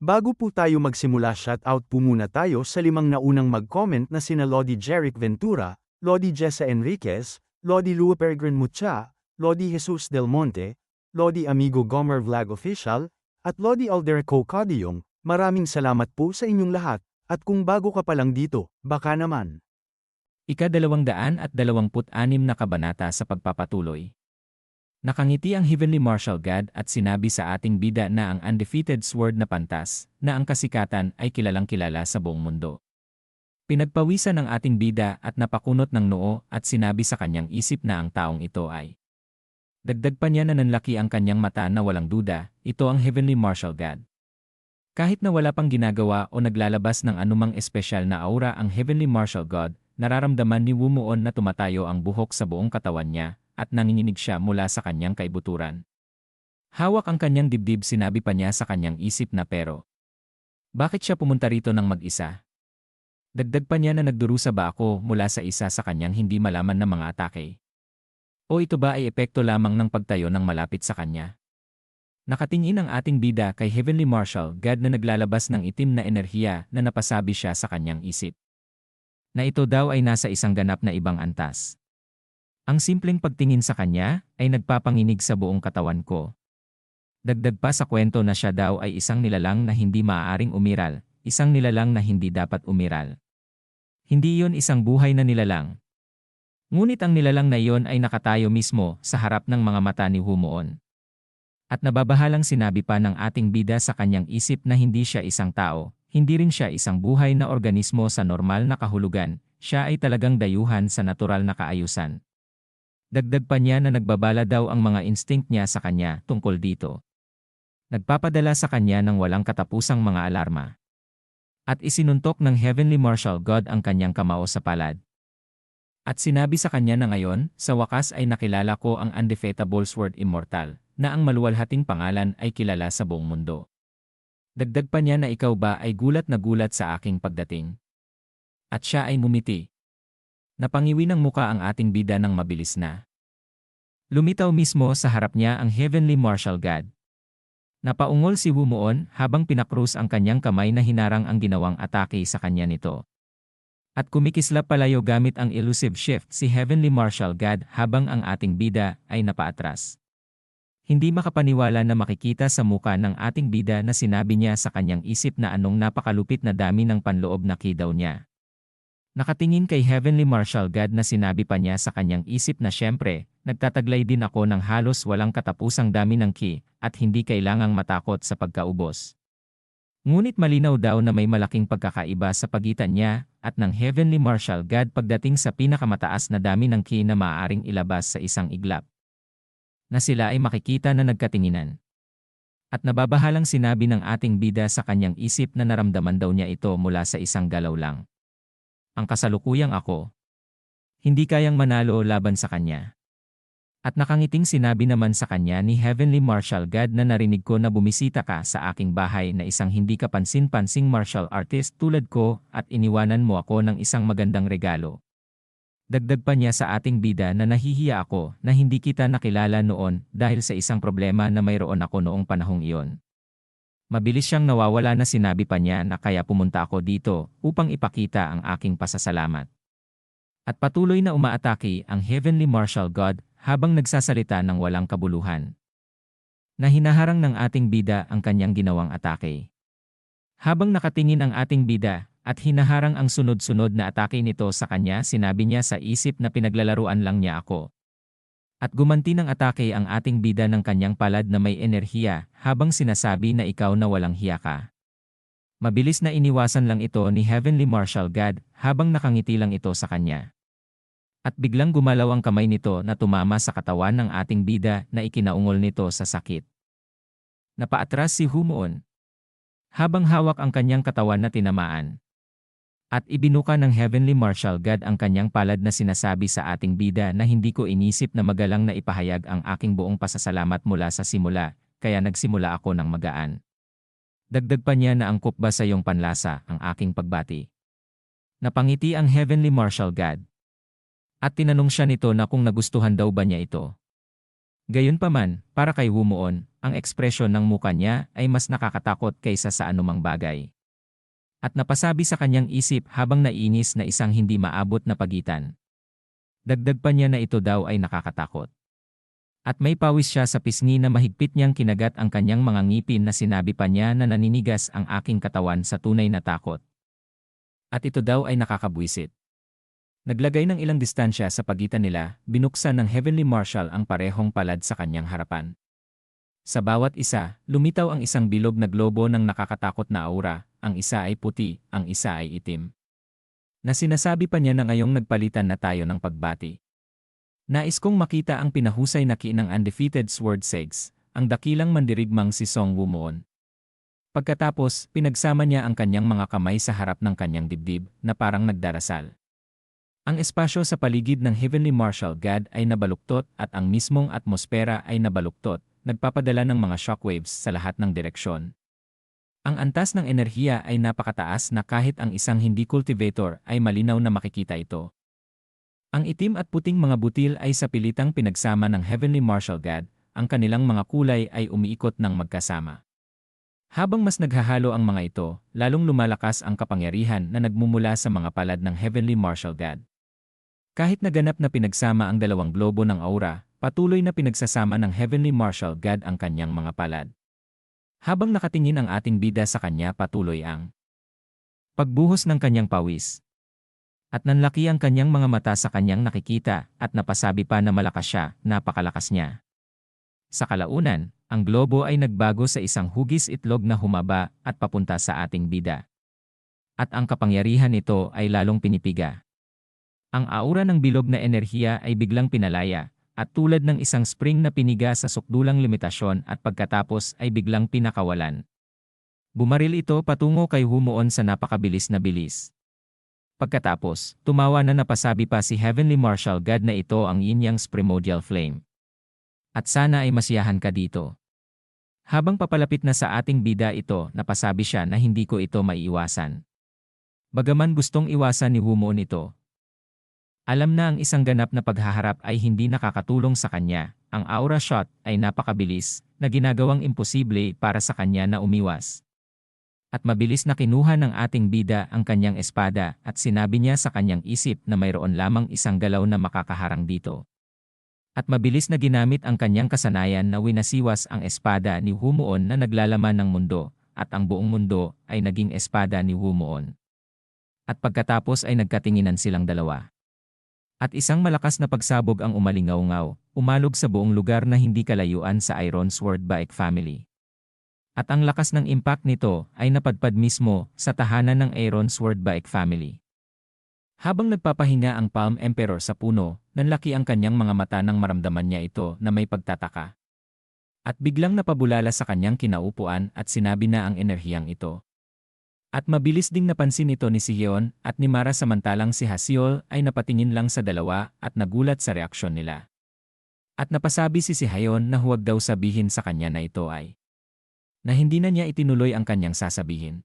Bago po tayo magsimula shoutout po muna tayo sa limang naunang mag-comment na sina Lodi Jeric Ventura, Lodi Jessa Enriquez, Lodi Lua Peregrin Mucha, Lodi Jesus Del Monte, Lodi Amigo Gomer Vlog Official, at Lodi Alderico Cadillong, maraming salamat po sa inyong lahat, at kung bago ka pa lang dito, baka naman. Ika-dalawang daan at dalawamput anim na kabanata sa pagpapatuloy. Nakangiti ang Heavenly Marshal God at sinabi sa ating bida na ang undefeated sword na pantas, na ang kasikatan ay kilalang kilala sa buong mundo. Pinagpawisan ng ating bida at napakunot ng noo at sinabi sa kanyang isip na ang taong ito ay. Dagdag pa niya na nanlaki ang kanyang mata na walang duda, ito ang Heavenly Marshal God. Kahit na wala pang ginagawa o naglalabas ng anumang espesyal na aura ang Heavenly Marshal God, nararamdaman ni Wumuon na tumatayo ang buhok sa buong katawan niya, at nanginginig siya mula sa kanyang kaibuturan. Hawak ang kanyang dibdib sinabi pa niya sa kanyang isip na pero. Bakit siya pumunta rito ng mag-isa? Dagdag pa niya na nagdurusa ba ako mula sa isa sa kanyang hindi malaman na mga atake? O ito ba ay epekto lamang ng pagtayo ng malapit sa kanya? Nakatingin ang ating bida kay Heavenly Marshal God na naglalabas ng itim na enerhiya na napasabi siya sa kanyang isip. Na ito daw ay nasa isang ganap na ibang antas. Ang simpleng pagtingin sa kanya ay nagpapanginig sa buong katawan ko. Dagdag pa sa kwento na siya daw ay isang nilalang na hindi maaaring umiral, isang nilalang na hindi dapat umiral. Hindi yon isang buhay na nilalang. Ngunit ang nilalang na iyon ay nakatayo mismo sa harap ng mga mata ni Humuon. At nababahalang sinabi pa ng ating bida sa kanyang isip na hindi siya isang tao, hindi rin siya isang buhay na organismo sa normal na kahulugan, siya ay talagang dayuhan sa natural na kaayusan. Dagdag pa niya na nagbabala daw ang mga instinct niya sa kanya tungkol dito. Nagpapadala sa kanya ng walang katapusang mga alarma. At isinuntok ng Heavenly Marshal God ang kanyang kamao sa palad. At sinabi sa kanya na ngayon, sa wakas ay nakilala ko ang undefeatable sword immortal, na ang maluwalhating pangalan ay kilala sa buong mundo. Dagdag pa niya na ikaw ba ay gulat na gulat sa aking pagdating. At siya ay mumiti. Napangiwi ng muka ang ating bida ng mabilis na. Lumitaw mismo sa harap niya ang Heavenly Marshal God. Napaungol si Wumuon habang pinakrus ang kanyang kamay na hinarang ang ginawang atake sa kanya nito. At kumikislap palayo gamit ang elusive shift si Heavenly Marshal God habang ang ating bida ay napaatras. Hindi makapaniwala na makikita sa muka ng ating bida na sinabi niya sa kanyang isip na anong napakalupit na dami ng panloob na kidaw niya. Nakatingin kay Heavenly Marshal God na sinabi pa niya sa kanyang isip na syempre, nagtataglay din ako ng halos walang katapusang dami ng ki, at hindi kailangang matakot sa pagkaubos. Ngunit malinaw daw na may malaking pagkakaiba sa pagitan niya at ng Heavenly Marshal God pagdating sa pinakamataas na dami ng ki na maaaring ilabas sa isang iglap. Na sila ay makikita na nagkatinginan. At nababahalang sinabi ng ating bida sa kanyang isip na naramdaman daw niya ito mula sa isang galaw lang ang kasalukuyang ako. Hindi kayang manalo laban sa kanya. At nakangiting sinabi naman sa kanya ni Heavenly Martial God na narinig ko na bumisita ka sa aking bahay na isang hindi kapansin-pansing martial artist tulad ko at iniwanan mo ako ng isang magandang regalo. Dagdag pa niya sa ating bida na nahihiya ako na hindi kita nakilala noon dahil sa isang problema na mayroon ako noong panahong iyon. Mabilis siyang nawawala na sinabi pa niya na kaya pumunta ako dito upang ipakita ang aking pasasalamat. At patuloy na umaatake ang Heavenly Marshal God habang nagsasalita ng walang kabuluhan. Na hinaharang ng ating bida ang kanyang ginawang atake. Habang nakatingin ang ating bida at hinaharang ang sunod-sunod na atake nito sa kanya sinabi niya sa isip na pinaglalaruan lang niya ako. At gumanti ng atake ang ating bida ng kanyang palad na may enerhiya habang sinasabi na ikaw na walang hiya ka. Mabilis na iniwasan lang ito ni Heavenly Marshal God habang nakangiti lang ito sa kanya. At biglang gumalaw ang kamay nito na tumama sa katawan ng ating bida na ikinaungol nito sa sakit. Napaatras si Humuon. Habang hawak ang kanyang katawan na tinamaan. At ibinuka ng Heavenly Marshal God ang kanyang palad na sinasabi sa ating bida na hindi ko inisip na magalang na ipahayag ang aking buong pasasalamat mula sa simula, kaya nagsimula ako ng magaan. Dagdag pa niya na angkop ba sa iyong panlasa ang aking pagbati. Napangiti ang Heavenly Marshal God. At tinanong siya nito na kung nagustuhan daw ba niya ito. Gayunpaman, para kay Humuon, ang ekspresyon ng muka niya ay mas nakakatakot kaysa sa anumang bagay. At napasabi sa kanyang isip habang nainis na isang hindi maabot na pagitan. Dagdag pa niya na ito daw ay nakakatakot. At may pawis siya sa pisngi na mahigpit niyang kinagat ang kanyang mga ngipin na sinabi pa niya na naninigas ang aking katawan sa tunay na takot. At ito daw ay nakakabwisit. Naglagay ng ilang distansya sa pagitan nila, binuksan ng Heavenly Marshal ang parehong palad sa kanyang harapan. Sa bawat isa, lumitaw ang isang bilog na globo ng nakakatakot na aura, ang isa ay puti, ang isa ay itim. Na sinasabi pa niya na ngayong nagpalitan na tayo ng pagbati. Nais kong makita ang pinahusay na ki ng undefeated Sword Segs, ang dakilang mandirigmang si Song Wumoon. Pagkatapos, pinagsama niya ang kanyang mga kamay sa harap ng kanyang dibdib na parang nagdarasal. Ang espasyo sa paligid ng Heavenly Marshal God ay nabaluktot at ang mismong atmosfera ay nabaluktot, nagpapadala ng mga shockwaves sa lahat ng direksyon. Ang antas ng enerhiya ay napakataas na kahit ang isang hindi cultivator ay malinaw na makikita ito. Ang itim at puting mga butil ay sa pilitang pinagsama ng Heavenly Marshal God, ang kanilang mga kulay ay umiikot ng magkasama. Habang mas naghahalo ang mga ito, lalong lumalakas ang kapangyarihan na nagmumula sa mga palad ng Heavenly Marshal God. Kahit naganap na pinagsama ang dalawang globo ng aura, patuloy na pinagsasama ng Heavenly Marshal God ang kanyang mga palad. Habang nakatingin ang ating bida sa kanya patuloy ang pagbuhos ng kanyang pawis. At nanlaki ang kanyang mga mata sa kanyang nakikita at napasabi pa na malakas siya, napakalakas niya. Sa kalaunan, ang globo ay nagbago sa isang hugis itlog na humaba at papunta sa ating bida. At ang kapangyarihan nito ay lalong pinipiga. Ang aura ng bilog na enerhiya ay biglang pinalaya, at tulad ng isang spring na piniga sa sukdulang limitasyon at pagkatapos ay biglang pinakawalan. Bumaril ito patungo kay Humuon sa napakabilis na bilis. Pagkatapos, tumawa na napasabi pa si Heavenly Marshal God na ito ang inyang primordial flame. At sana ay masiyahan ka dito. Habang papalapit na sa ating bida ito, napasabi siya na hindi ko ito maiiwasan. Bagaman gustong iwasan ni Humuon ito, alam na ang isang ganap na paghaharap ay hindi nakakatulong sa kanya, ang aura shot ay napakabilis, na ginagawang imposible para sa kanya na umiwas. At mabilis na kinuha ng ating bida ang kanyang espada at sinabi niya sa kanyang isip na mayroon lamang isang galaw na makakaharang dito. At mabilis na ginamit ang kanyang kasanayan na winasiwas ang espada ni Humuon na naglalaman ng mundo, at ang buong mundo ay naging espada ni Humuon. At pagkatapos ay nagkatinginan silang dalawa. At isang malakas na pagsabog ang umalingaw-ngaw, umalog sa buong lugar na hindi kalayuan sa Iron Sword Bike family. At ang lakas ng impact nito ay napadpad mismo sa tahanan ng Iron Sword Bike family. Habang nagpapahinga ang Palm Emperor sa puno, nanlaki ang kanyang mga mata nang maramdaman niya ito na may pagtataka. At biglang napabulala sa kanyang kinaupuan at sinabi na ang enerhiyang ito. At mabilis ding napansin ito ni Siheon at ni Mara samantalang si Hasiol ay napatingin lang sa dalawa at nagulat sa reaksyon nila. At napasabi si Siheon na huwag daw sabihin sa kanya na ito ay na hindi na niya itinuloy ang kanyang sasabihin.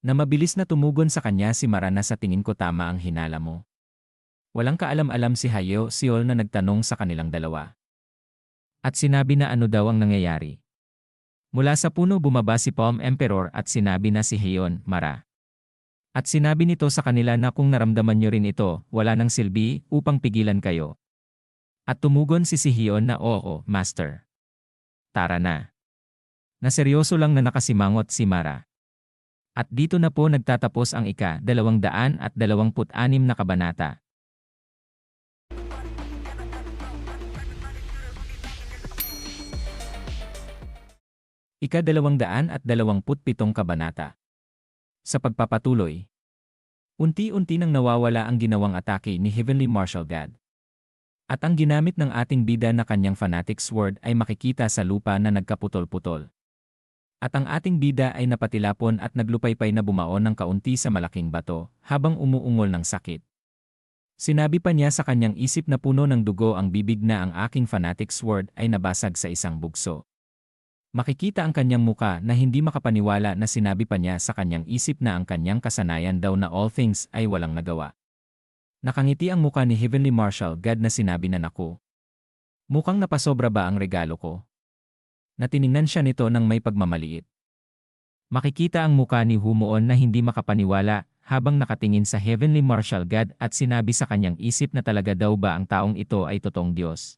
Na mabilis na tumugon sa kanya si Mara na sa tingin ko tama ang hinala mo. Walang kaalam-alam si Hayo Siol na nagtanong sa kanilang dalawa. At sinabi na ano daw ang nangyayari. Mula sa puno bumaba si Palm Emperor at sinabi na si Heon, Mara. At sinabi nito sa kanila na kung naramdaman nyo rin ito, wala nang silbi upang pigilan kayo. At tumugon si Sihion na oo, Master. Tara na. Na seryoso lang na nakasimangot si Mara. At dito na po nagtatapos ang ika, dalawang daan at dalawamput anim na kabanata. Ika-dalawang daan at dalawamput pitong kabanata. Sa pagpapatuloy, unti-unti nang nawawala ang ginawang atake ni Heavenly Marshal God. At ang ginamit ng ating bida na kanyang fanatic sword ay makikita sa lupa na nagkaputol-putol. At ang ating bida ay napatilapon at naglupaypay na bumaon ng kaunti sa malaking bato habang umuungol ng sakit. Sinabi pa niya sa kanyang isip na puno ng dugo ang bibig na ang aking fanatic sword ay nabasag sa isang bugso. Makikita ang kanyang muka na hindi makapaniwala na sinabi pa niya sa kanyang isip na ang kanyang kasanayan daw na all things ay walang nagawa. Nakangiti ang muka ni Heavenly Marshal God na sinabi na naku. Mukhang napasobra ba ang regalo ko? Natiningnan siya nito ng may pagmamaliit. Makikita ang muka ni Humuon na hindi makapaniwala habang nakatingin sa Heavenly Martial God at sinabi sa kanyang isip na talaga daw ba ang taong ito ay totoong Diyos.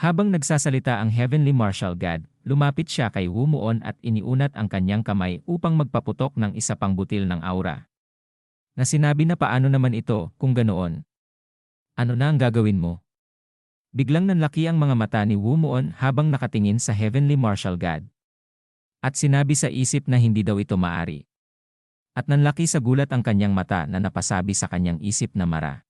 Habang nagsasalita ang Heavenly Martial God, lumapit siya kay Humuon at iniunat ang kanyang kamay upang magpaputok ng isa pang butil ng aura. Na sinabi na paano naman ito kung ganoon. Ano na ang gagawin mo? Biglang nanlaki ang mga mata ni Humuon habang nakatingin sa Heavenly Martial God. At sinabi sa isip na hindi daw ito maari. At nanlaki sa gulat ang kanyang mata na napasabi sa kanyang isip na Mara.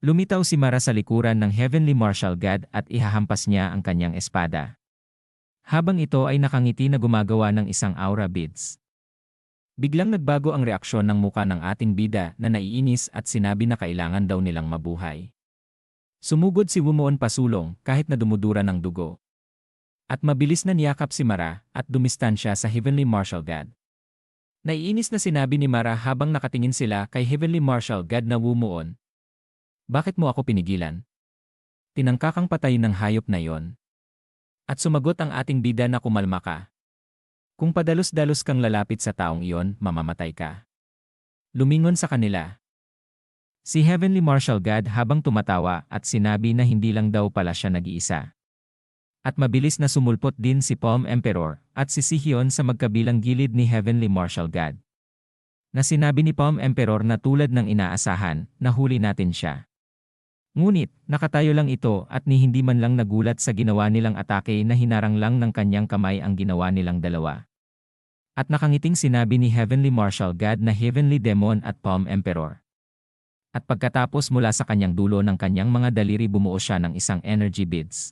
Lumitaw si Mara sa likuran ng Heavenly Martial God at ihahampas niya ang kanyang espada. Habang ito ay nakangiti na gumagawa ng isang aura beads. Biglang nagbago ang reaksyon ng muka ng ating bida na naiinis at sinabi na kailangan daw nilang mabuhay. Sumugod si Wumuon pasulong kahit na dumudura ng dugo. At mabilis na niyakap si Mara at dumistansya sa Heavenly Martial God. Naiinis na sinabi ni Mara habang nakatingin sila kay Heavenly Martial God na Wumuon. Bakit mo ako pinigilan? Tinangkakang patayin ng hayop na yon. At sumagot ang ating bida na kumalma ka. Kung padalos-dalos kang lalapit sa taong iyon, mamamatay ka. Lumingon sa kanila. Si Heavenly Martial God habang tumatawa at sinabi na hindi lang daw pala siya nag-iisa. At mabilis na sumulpot din si Palm Emperor at si Sihion sa magkabilang gilid ni Heavenly Martial God. Na sinabi ni Palm Emperor na tulad ng inaasahan, nahuli natin siya. Ngunit, nakatayo lang ito at ni hindi man lang nagulat sa ginawa nilang atake na hinarang lang ng kanyang kamay ang ginawa nilang dalawa. At nakangiting sinabi ni Heavenly Martial God na Heavenly Demon at Palm Emperor. At pagkatapos mula sa kanyang dulo ng kanyang mga daliri bumuo siya ng isang energy beads.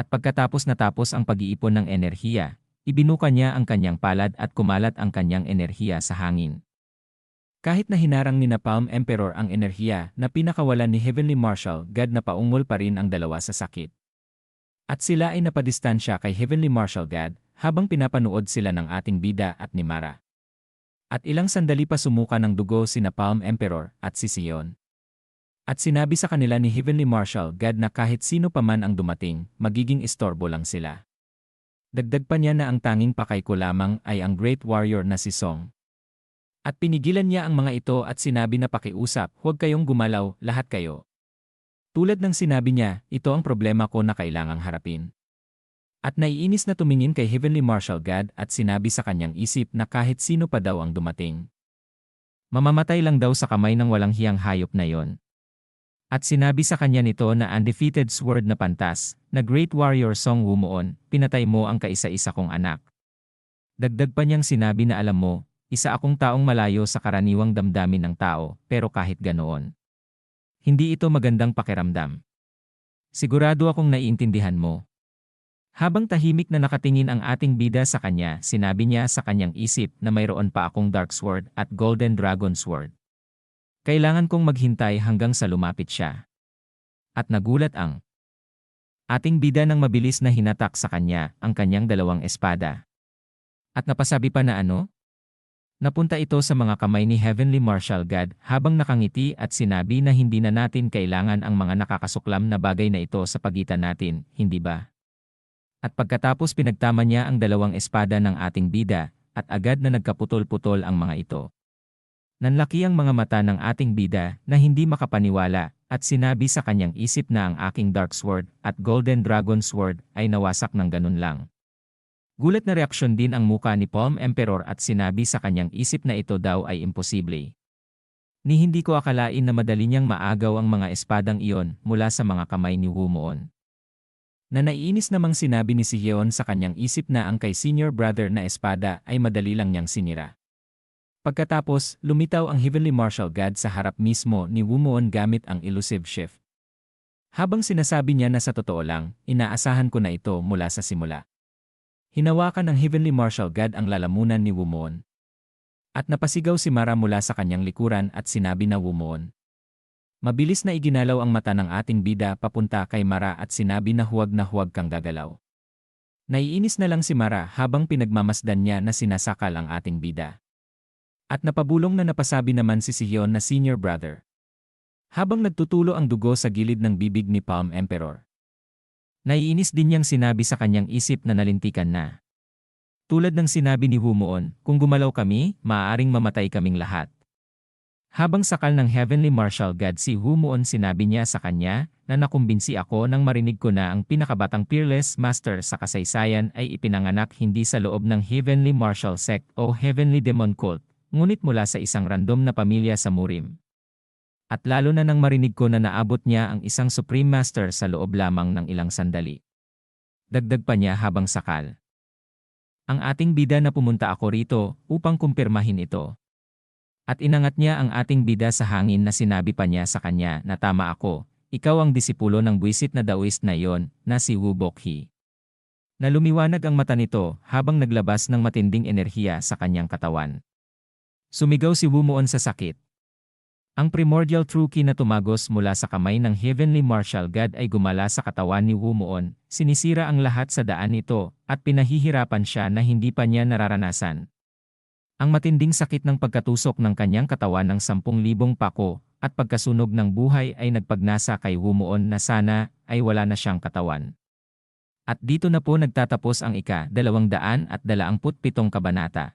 At pagkatapos natapos ang pag-iipon ng enerhiya, ibinuka niya ang kanyang palad at kumalat ang kanyang enerhiya sa hangin. Kahit na hinarang ni na Palm Emperor ang enerhiya na pinakawalan ni Heavenly Marshal, God na paungol pa rin ang dalawa sa sakit. At sila ay napadistansya kay Heavenly Marshal God habang pinapanood sila ng ating bida at ni Mara. At ilang sandali pa sumuka ng dugo si na Palm Emperor at si Sion. At sinabi sa kanila ni Heavenly Marshal God na kahit sino pa man ang dumating, magiging istorbo lang sila. Dagdag pa niya na ang tanging pakay ko lamang ay ang great warrior na si Song. At pinigilan niya ang mga ito at sinabi na pakiusap, huwag kayong gumalaw, lahat kayo. Tulad ng sinabi niya, ito ang problema ko na kailangang harapin. At naiinis na tumingin kay Heavenly Marshal God at sinabi sa kanyang isip na kahit sino pa daw ang dumating. Mamamatay lang daw sa kamay ng walang hiyang hayop na yon. At sinabi sa kanya nito na undefeated sword na pantas, na great warrior Song Wumuon, pinatay mo ang kaisa-isa kong anak. Dagdag pa niyang sinabi na alam mo, isa akong taong malayo sa karaniwang damdamin ng tao, pero kahit ganoon. Hindi ito magandang pakiramdam. Sigurado akong naiintindihan mo. Habang tahimik na nakatingin ang ating bida sa kanya, sinabi niya sa kanyang isip na mayroon pa akong dark sword at golden dragon sword. Kailangan kong maghintay hanggang sa lumapit siya. At nagulat ang ating bida ng mabilis na hinatak sa kanya ang kanyang dalawang espada. At napasabi pa na ano? Napunta ito sa mga kamay ni Heavenly Marshal God habang nakangiti at sinabi na hindi na natin kailangan ang mga nakakasuklam na bagay na ito sa pagitan natin, hindi ba? At pagkatapos pinagtama niya ang dalawang espada ng ating bida, at agad na nagkaputol-putol ang mga ito. Nanlaki ang mga mata ng ating bida na hindi makapaniwala at sinabi sa kanyang isip na ang aking dark sword at golden dragon sword ay nawasak ng ganun lang. Gulat na reaksyon din ang muka ni Palm Emperor at sinabi sa kanyang isip na ito daw ay imposible. Ni hindi ko akalain na madali niyang maagaw ang mga espadang iyon mula sa mga kamay ni Wumuon. Na naiinis namang sinabi ni Siheon sa kanyang isip na ang kay senior brother na espada ay madali lang niyang sinira. Pagkatapos, lumitaw ang Heavenly Martial God sa harap mismo ni Wumuon gamit ang elusive shift. Habang sinasabi niya na sa totoo lang, inaasahan ko na ito mula sa simula. Hinawakan ng Heavenly Martial God ang lalamunan ni Wumuon. At napasigaw si Mara mula sa kanyang likuran at sinabi na Wumuon. Mabilis na iginalaw ang mata ng ating bida papunta kay Mara at sinabi na huwag na huwag kang gagalaw. Naiinis na lang si Mara habang pinagmamasdan niya na sinasakal ang ating bida. At napabulong na napasabi naman si Sihion na senior brother. Habang nagtutulo ang dugo sa gilid ng bibig ni Palm Emperor. Naiinis din niyang sinabi sa kanyang isip na nalintikan na. Tulad ng sinabi ni Humuon, kung gumalaw kami, maaaring mamatay kaming lahat. Habang sakal ng Heavenly Marshal God si Humuon sinabi niya sa kanya na nakumbinsi ako nang marinig ko na ang pinakabatang Peerless Master sa kasaysayan ay ipinanganak hindi sa loob ng Heavenly Marshal Sect o Heavenly Demon Cult, ngunit mula sa isang random na pamilya sa Murim. At lalo na nang marinig ko na naabot niya ang isang Supreme Master sa loob lamang ng ilang sandali. Dagdag pa niya habang sakal. Ang ating bida na pumunta ako rito upang kumpirmahin ito. At inangat niya ang ating bida sa hangin na sinabi pa niya sa kanya na tama ako, ikaw ang disipulo ng buwisit na Daoist na iyon, na si Wu Bokhi. Nalumiwanag ang mata nito habang naglabas ng matinding enerhiya sa kanyang katawan. Sumigaw si Wu Muon sa sakit. Ang primordial true key na tumagos mula sa kamay ng Heavenly Marshal God ay gumala sa katawan ni Wu Muon, sinisira ang lahat sa daan nito, at pinahihirapan siya na hindi pa niya nararanasan. Ang matinding sakit ng pagkatusok ng kanyang katawan ng 10,000 pako, at pagkasunog ng buhay ay nagpagnasa kay Wu Muon na sana ay wala na siyang katawan. At dito na po nagtatapos ang ika-227 kabanata.